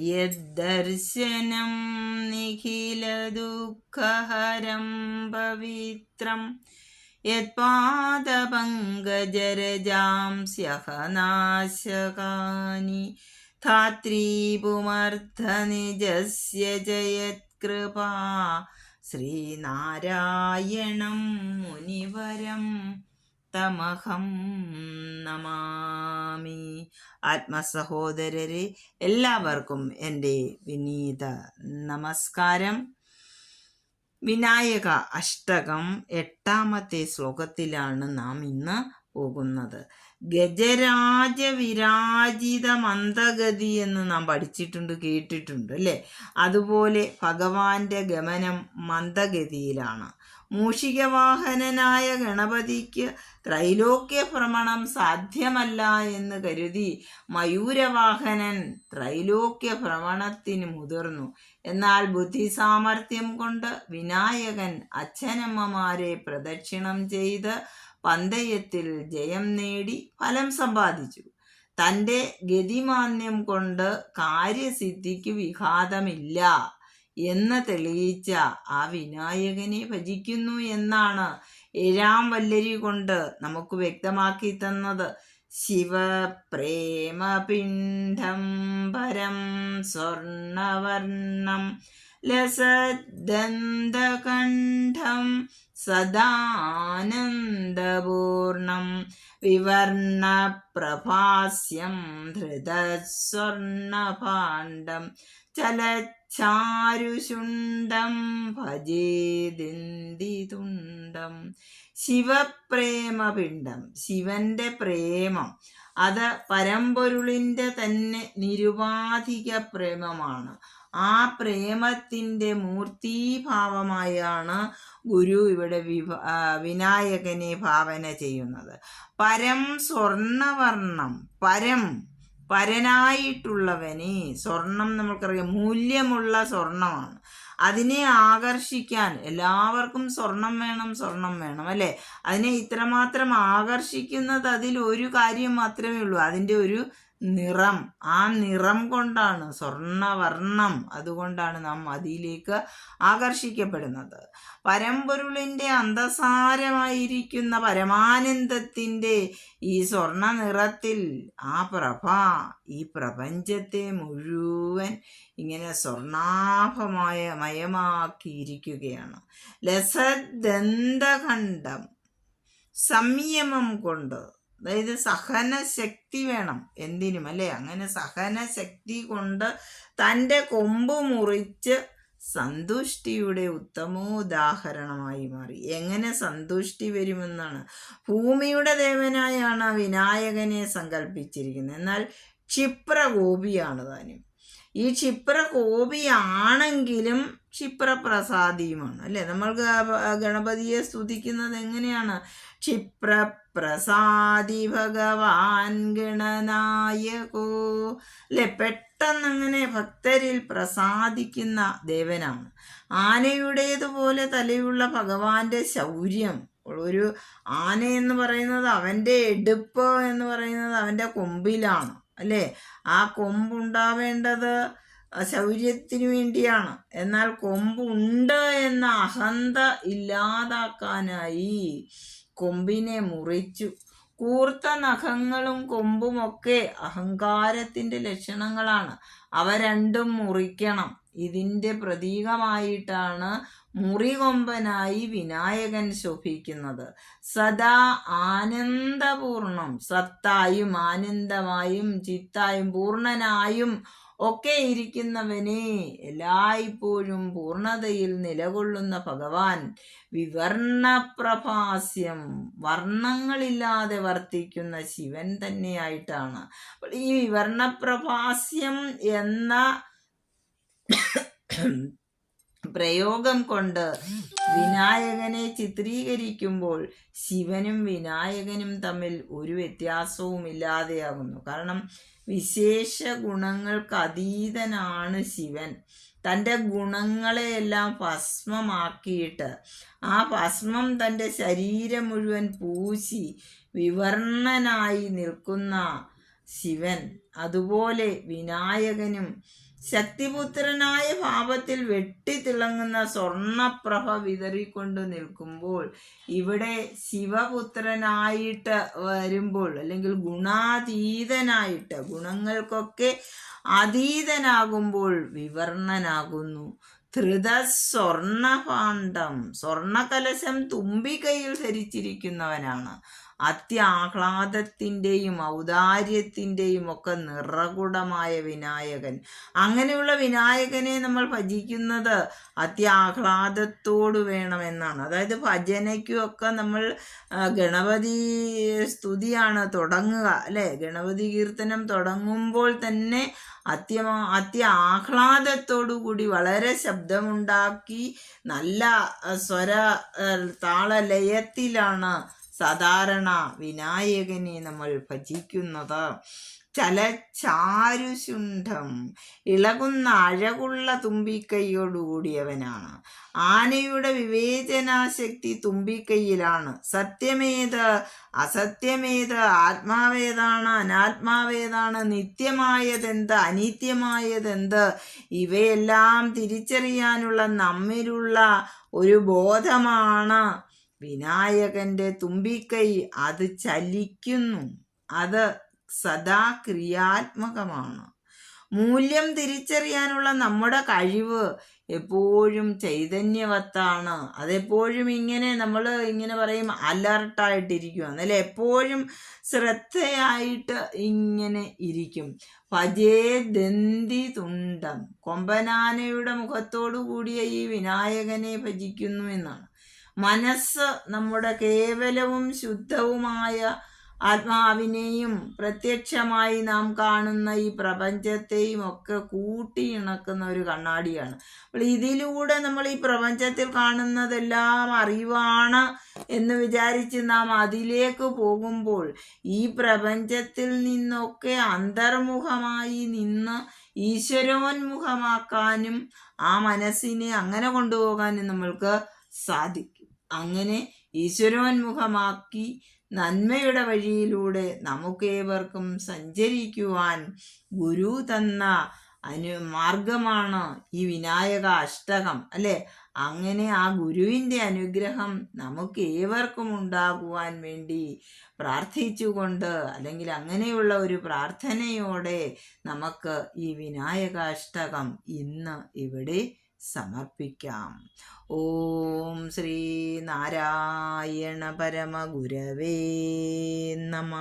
യദ്ദർശനം നിഖിലദുഃഖഹരം പവിത്രം. യത്പാദപങ്കജരജാം സ്യഹനാശകാനി ധാത്രീപുമർത്ഥനിജസ്യ ജയത്കൃപാ ശ്രീനാരായണം മുനിവരം. തമഹം നമാമി. ആത്മസഹോദരരെ എല്ലാവർക്കും എന്റെ വിനീത നമസ്കാരം. വിനായക അഷ്ടകം എട്ടാമത്തെ ശ്ലോകത്തിലാണ് നാം ഇന്ന് പോകുന്നത്. ഗജരാജ വിരാജിത മന്ദഗതി എന്ന് നാം പഠിച്ചിട്ടുണ്ട് കേട്ടിട്ടുണ്ട് അല്ലേ? അതുപോലെ ഭഗവാന്റെ ഗമനം മന്ദഗതിയിലാണ്. മൂഷികവാഹനനായ ഗണപതിക്ക് ത്രൈലോക്യ ഭ്രമണം സാധ്യമല്ല എന്ന് കരുതി മയൂരവാഹനൻ ത്രൈലോക്യ ഭ്രമണത്തിന് മുതിർന്നു. എന്നാൽ ബുദ്ധി സാമർഥ്യം കൊണ്ട് വിനായകൻ അച്ഛനമ്മമാരെ പ്രദക്ഷിണം ചെയ്ത് പന്തയത്തിൽ ജയം നേടി ഫലം സമ്പാദിച്ചു. തന്റെ ഗതിമാന്യം കൊണ്ട് കാര്യസിദ്ധിക്ക് വിഘാതമില്ല. എന്ന് തെളിയിച്ച ആ വിനായകനെ ഭജിക്കുന്നു എന്നാണ് ഏഴാം വല്ലരി കൊണ്ട് നമുക്ക് വ്യക്തമാക്കി തന്നത്. ശിവപ്രേമപിണ്ഡം പരം സ്വർണവർണം ലസദന്തകണ്ഠം സദാനന്ദപൂർണം വിവർണപ്രഭാസ്യം ധൃതസ്വർണപാണ്ഡം ചലച്ചാരുശുണ്ടം ഭജേദിന്ദിതുണ്ടം ശിവപ്രേമപിണ്ഡം ശിവന്റെ പ്രേമം. അത് പരമ്പൊരുളിന്റെ തന്നെ നിരുപാധിക പ്രേമമാണ് ആ പ്രേമത്തിന്റെ മൂർത്തീഭാവമായാണ് ഗുരു ഇവിടെ വിഭ വിനായകനെ ഭാവന ചെയ്യുന്നത്. പരം സ്വർണവർണം പരം പരനായിട്ടുള്ളവനെ സ്വർണം നമ്മൾക്കറിയാം മൂല്യമുള്ള സ്വർണമാണ്. അതിനെ ആകർഷിക്കാൻ എല്ലാവർക്കും സ്വർണം വേണം സ്വർണം വേണം അല്ലേ? അതിനെ ഇത്രമാത്രം ആകർഷിക്കുന്നത് അതിൽ ഒരു കാര്യം മാത്രമേ ഉള്ളൂ. അതിന്റെ ഒരു നിറം. ആ നിറം കൊണ്ടാണ് സ്വർണവർണം അതുകൊണ്ടാണ് നാം അതിലേക്ക് ആകർഷിക്കപ്പെടുന്നത്. പരമ്പൊരുളിന്റെ അന്തസാരമായിരിക്കുന്ന പരമാനന്ദത്തിന്റെ ഈ സ്വർണ നിറത്തിൽ ആ പ്രഭ ഈ പ്രപഞ്ചത്തെ മുഴുവൻ ഇങ്ങനെ സ്വർണാഭമായ മയമാക്കിയിരിക്കുകയാണ്. ലസദന്തഖണ്ഡം സംയമം കൊണ്ട് അതായത് സഹന ശക്തി വേണം എന്തിനും അല്ലേ? അങ്ങനെ സഹന ശക്തി കൊണ്ട് തന്റെ കൊമ്പ് മുറിച്ച് സന്തുഷ്ടിയുടെ ഉത്തമോദാഹരണമായി മാറി. എങ്ങനെ സന്തുഷ്ടി വരുമെന്നാണ്. ഭൂമിയുടെ ദേവനായാണ് വിനായകനെ സങ്കല്പിച്ചിരിക്കുന്നത്. എന്നാൽ ക്ഷിപ്രകോപിയാണ് താനും. ഈ ക്ഷിപ്ര കോപിയാണെങ്കിലും ക്ഷിപ്രപ്രസാദിയുമാണ് അല്ലേ? നമ്മൾക്ക് ഗണപതിയെ സ്തുതിക്കുന്നത് എങ്ങനെയാണ്? ക്ഷിപ്രപ്രസാദി ഭഗവാൻ ഗണനായകോ. അല്ലെ? പെട്ടെന്നങ്ങനെ ഭക്തരിൽ പ്രസാദിക്കുന്ന ദേവനാണ്. ആനയുടേതുപോലെ തലയുള്ള ഭഗവാന്റെ ശൗര്യം. ഒരു ആന എന്ന് പറയുന്നത് അവന്റെ എടുപ്പ് എന്ന് പറയുന്നത് അവന്റെ കൊമ്പിലാണ്. അല്ലേ? ആ കൊമ്പുണ്ടാവേണ്ടത് ശൗര്യത്തിന് വേണ്ടിയാണ്. എന്നാൽ കൊമ്പുണ്ട് എന്ന അഹന്ത ഇല്ലാതാക്കാനായി കൊമ്പിനെ മുറിച്ചു. കൂർത്ത നഖങ്ങളും കൊമ്പുമൊക്കെ അഹങ്കാരത്തിന്റെ ലക്ഷണങ്ങളാണ്. അവ രണ്ടും മുറിക്കണം. ഇതിന്റെ പ്രതീകമായിട്ടാണ് മുറികൊമ്പനായി വിനായകൻ ശോഭിക്കുന്നത്. സദാ ആനന്ദപൂർണം. സത്തായും ആനന്ദമായും ചിത്തായും പൂർണനായും ഒക്കെ ഇരിക്കുന്നവനെ എല്ലായ്പ്പോഴും പൂർണതയിൽ നിലകൊള്ളുന്ന ഭഗവാൻ വിവർണപ്രഭാസ്യം വർണങ്ങളില്ലാതെ വർത്തിക്കുന്ന ശിവൻ തന്നെയായിട്ടാണ്. അപ്പോൾ ഈ വിവർണപ്രഭാസ്യം എന്ന പ്രയോഗം കൊണ്ട് വിനായകനെ ചിത്രീകരിക്കുമ്പോൾ ശിവനും വിനായകനും തമ്മിൽ ഒരു വ്യത്യാസവും ഇല്ലാതെയാകുന്നു കാരണം വിശേഷ ഗുണങ്ങൾക്ക് അതീതനാണ് ശിവൻ. തന്റെ ഗുണങ്ങളെയെല്ലാം ഭസ്മമാക്കിയിട്ട് ആ ഭസ്മം തന്റെ ശരീരം മുഴുവൻ പൂശി വിവർണനായി നിൽക്കുന്ന ശിവൻ. അതുപോലെ വിനായകനും ശക്തിപുത്രനായ ഭാവത്തിൽ വെട്ടിത്തിളങ്ങുന്ന സ്വർണപ്രഭ വിതറിക്കൊണ്ട് നിൽക്കുമ്പോൾ ഇവിടെ ശിവപുത്രനായിട്ട് വരുമ്പോൾ അല്ലെങ്കിൽ ഗുണാതീതനായിട്ട് ഗുണങ്ങൾക്കൊക്കെ അതീതനാകുമ്പോൾ വിവർണനാകുന്നു. ധൃത സ്വർണപാണ്ഡം സ്വർണകലശം തുമ്പികയിൽ ധരിച്ചിരിക്കുന്നവനാണ്. അത്യാഹ്ലാദത്തിന്റെയും ഔദാര്യത്തിന്റെയും ഒക്കെ നിറകുടമായ വിനായകൻ. അങ്ങനെയുള്ള വിനായകനെ നമ്മൾ ഭജിക്കുന്നത് അത്യാഹ്ലാദത്തോട് വേണമെന്നാണ്. അതായത് ഭജനയ്ക്കുമൊക്കെ നമ്മൾ ഗണപതി സ്തുതിയാണ് തുടങ്ങുക അല്ലേ? ഗണപതി കീർത്തനം തുടങ്ങുമ്പോൾ തന്നെ അത്യ അത്യ ആഹ്ലാദത്തോടു കൂടി വളരെ ശബ്ദമുണ്ടാക്കി നല്ല സ്വര താളലയത്തിലാണ് സാധാരണ വിനായകനെ നമ്മൾ ഭജിക്കുന്നത് ചലച്ചാരുശുണ്ഠം ഇളകുന്ന അഴകുള്ള തുമ്പിക്കൈയോടുകൂടിയവനാണ്. ആനയുടെ വിവേചനാശക്തി തുമ്പിക്കൈയിലാണ്. സത്യമേത് അസത്യമേത് ആത്മാവേതാണ് അനാത്മാവേതാണ് നിത്യമായതെന്ത് അനിത്യമായതെന്ത് ഇവയെല്ലാം തിരിച്ചറിയാനുള്ള നമ്മിലുള്ള ഒരു ബോധമാണ് വിനായകന്റെ തുമ്പിക്കൈ അത് ചലിക്കുന്നു. അത് സദാ ക്രിയാത്മകമാണ്. മൂല്യം തിരിച്ചറിയാനുള്ള നമ്മുടെ കഴിവ് എപ്പോഴും ചൈതന്യവത്താണ്. അതെപ്പോഴും ഇങ്ങനെ നമ്മൾ ഇങ്ങനെ പറയും അലർട്ടായിട്ടിരിക്കും അല്ലെ? എപ്പോഴും ശ്രദ്ധയായിട്ട് ഇങ്ങനെ ഇരിക്കും. പജേ ദന്തി തുണ്ടം. കൊമ്പനാനയുടെ മുഖത്തോടു കൂടിയ ഈ വിനായകനെ ഭജിക്കുന്നു എന്നാണ്. മനസ്സ് നമ്മുടെ കേവലവും ശുദ്ധവുമായ ആത്മാവിനെയും പ്രത്യക്ഷമായി നാം കാണുന്ന ഈ പ്രപഞ്ചത്തെയും ഒക്കെ കൂട്ടിയിണക്കുന്ന ഒരു കണ്ണാടിയാണ്. അപ്പോൾ ഇതിലൂടെ നമ്മൾ ഈ പ്രപഞ്ചത്തിൽ കാണുന്നതെല്ലാം അറിവാണ് എന്ന് വിചാരിച്ച് നാം അതിലേക്ക് പോകുമ്പോൾ ഈ പ്രപഞ്ചത്തിൽ നിന്നൊക്കെ അന്തർമുഖമായി നിന്ന് ഈശ്വരോന്മുഖമാക്കാനും ആ മനസ്സിനെ അങ്ങനെ കൊണ്ടുപോകാനും നമ്മൾക്ക് സാധിക്കും. അങ്ങനെ ഈശ്വരോന്മുഖമാക്കി നന്മയുടെ വഴിയിലൂടെ നമുക്കേവർക്കും സഞ്ചരിക്കുവാൻ ഗുരു തന്ന അനു മാർഗമാണ് ഈ വിനായക അഷ്ടകം അല്ലെ? അങ്ങനെ ആ ഗുരുവിന്റെ അനുഗ്രഹം നമുക്ക് ഏവർക്കും ഉണ്ടാകുവാൻ വേണ്ടി പ്രാർത്ഥിച്ചുകൊണ്ട് അല്ലെങ്കിൽ അങ്ങനെയുള്ള ഒരു പ്രാർത്ഥനയോടെ നമുക്ക് ഈ വിനായക വിനായകാഷ്ടകം ഇന്ന് ഇവിടെ സമർപ്പിക്കാം. ഓം ശ്രീ നാരായണ പരമഗുരവേ നമ